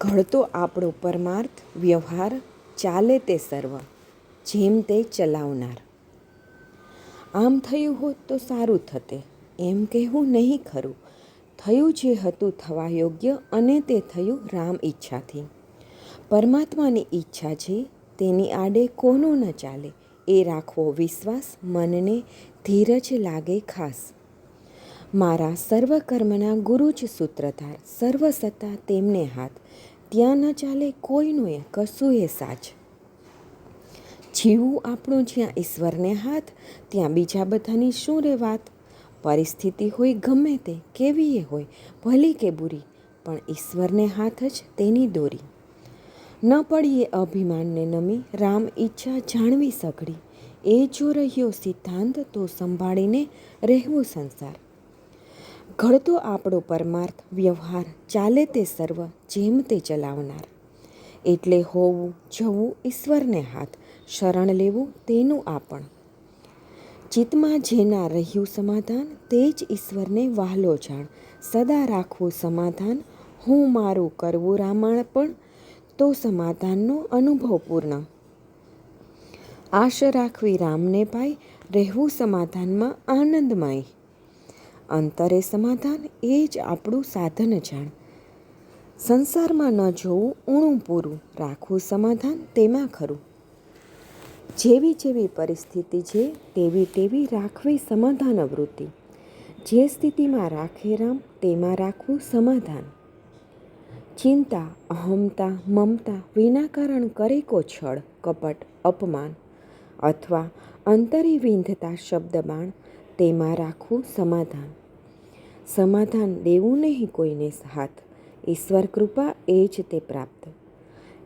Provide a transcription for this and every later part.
ઘડતો આપણો પરમાર્થ, વ્યવહાર ચાલે તે સર્વ, જેમ તે ચલાવનાર. આમ થયું હોત તો સારું થતે, એમ કહેવું નહીં ખરું. થયું જે હતું થવા યોગ્ય અને તે થયું રામ ઈચ્છાથી. પરમાત્માની ઈચ્છા છે, તેની આડે કોનો ન ચાલે, એ રાખવો વિશ્વાસ મનને ધીરજ લાગે ખાસ. મારા સર્વ કર્મના ગુરુ જ સૂત્રધાર સર્વસત્તા તેમને હાથ. ત્યાં ન ચાલે કોઈનું એ, કશું એ સાચ જીવું આપણું જ્યાં ઈશ્વરને હાથ, ત્યાં બીજા બધાની શું રે વાત? પરિસ્થિતિ હોય ગમે તે, કેવી એ હોય, ભલી કે બુરી, પણ ઈશ્વરને હાથ જ તેની દોરી. ન પડીએ અભિમાનને નમી, રામ ઈચ્છા જાણવી સઘળી. એ જો રહ્યો સિદ્ધાંત, તો સંભાળીને રહેવું સંસાર. ઘડતો આપણો પરમાર્થ, વ્યવહાર ચાલે તે સર્વ જેમ તે ચલાવનાર. એટલે હોવું, જવું ઈશ્વરને હાથ, શરણ લેવું તેનું આપણ. ચિત્તમાં જેના રહ્યું સમાધાન, તે જ ઈશ્વરને વહાલો જાણ. સદા રાખવું સમાધાન, હું મારું કરવું રામાણ પણ, તો સમાધાનનો અનુભવ પૂર્ણ. આશ રાખવી રામને પાય રહેવું સમાધાનમાં આનંદમય. અંતરે સમાધાન એ જ આપણું સાધન જાણ. સંસારમાં ન જોવું, ઊણું પૂરું, રાખવું સમાધાન તેમાં ખરું. જેવી જેવી પરિસ્થિતિ છે, તેવી તેવી રાખવી સમાધાન વૃત્તિ. જે સ્થિતિમાં રાખે રામ, તેમાં રાખવું સમાધાન. ચિંતા, અહમતા, મમતા વિના કારણ કરે કો છળ, કપટ, અપમાન અથવા અંતરી વિંધતા શબ્દબાણ તેમાં રાખવું સમાધાન. સમાધાન દેવું નહીં કોઈને હાથ. ઈશ્વર કૃપા એ જ તે પ્રાપ્ત.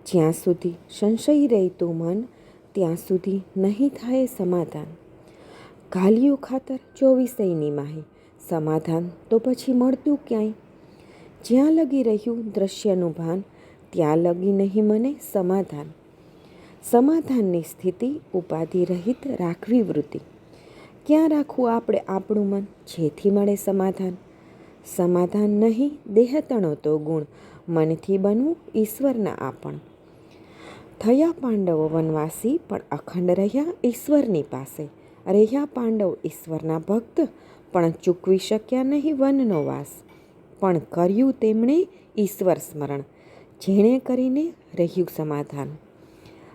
જ્યાં સુધી સંશય રહેતું મન, ત્યાં સુધી નહીં થાય સમાધાન. ઘાલિયું ખાતર ચોવીસેયની માહી. સમાધાન તો પછી મળતું ક્યાંય? જ્યાં લગી રહ્યું દ્રશ્યનું ભાન, ત્યાં લગી નહીં મને સમાધાન. સમાધાનની સ્થિતિ ઉપાધિ રહિત રાખવી વૃત્તિ. ક્યાં રાખવું આપણે? આપણું મન જેથી મળે સમાધાન. સમાધાન નહીં દેહતણો તો ગુણ. મનથી બનવું ઈશ્વરના આપણ. થયા પાંડવો વનવાસી, પણ અખંડ રહ્યા ઈશ્વરની પાસે. રહ્યા પાંડવ ઈશ્વરના ભક્ત, પણ ચૂકવી શક્યા નહીં વનનો વાસ. પણ કર્યું તેમણે ઈશ્વર સ્મરણ. જેણે કરીને રહ્યું સમાધાન.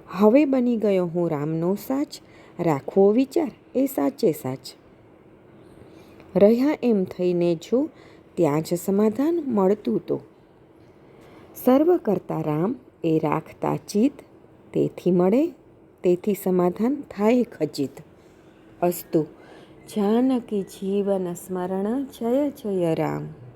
હવે બની ગયો હું રામનો સાચ. રાખવો વિચાર. એ સાચે સાચ. રહ્યા એમ થઈને જો ત્યાં જ સમાધાન મળતું તો. સર્વ કરતા રામ એ રાખતા ચિત તેથી મળે, તેથી સમાધાન થાય ખચિત. અસ્તુ, જાનકી જીવન સ્મરણ, જય જય રામ.